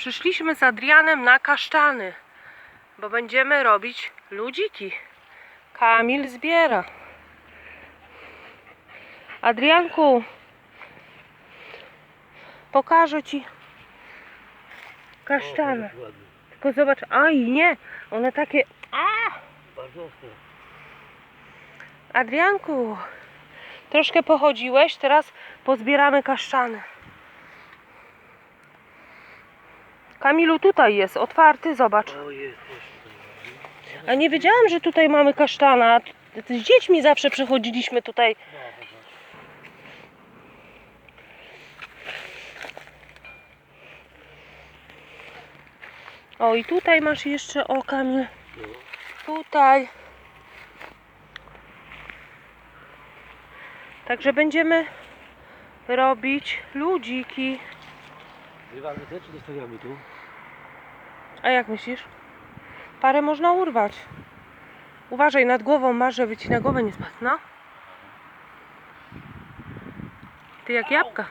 Przyszliśmy z Adrianem na kasztany, bo będziemy robić ludziki. Kamil zbiera. Adrianku, pokażę ci kasztany. Tylko zobacz, aj nie, one takie, a! Adrianku, troszkę pochodziłeś, teraz pozbieramy kaszczany. Kamilu, tutaj jest, otwarty, zobacz. A nie wiedziałam, że tutaj mamy kasztana. Z dziećmi zawsze przychodziliśmy tutaj. O, i tutaj masz jeszcze, o Kamil, tutaj. Także będziemy robić ludziki. Zrywamy te, czy zostawiamy tu? A jak myślisz? Parę można urwać. Uważaj, nad głową masz, żeby ci na głowę nie spadł, no. Ty jak jabłka.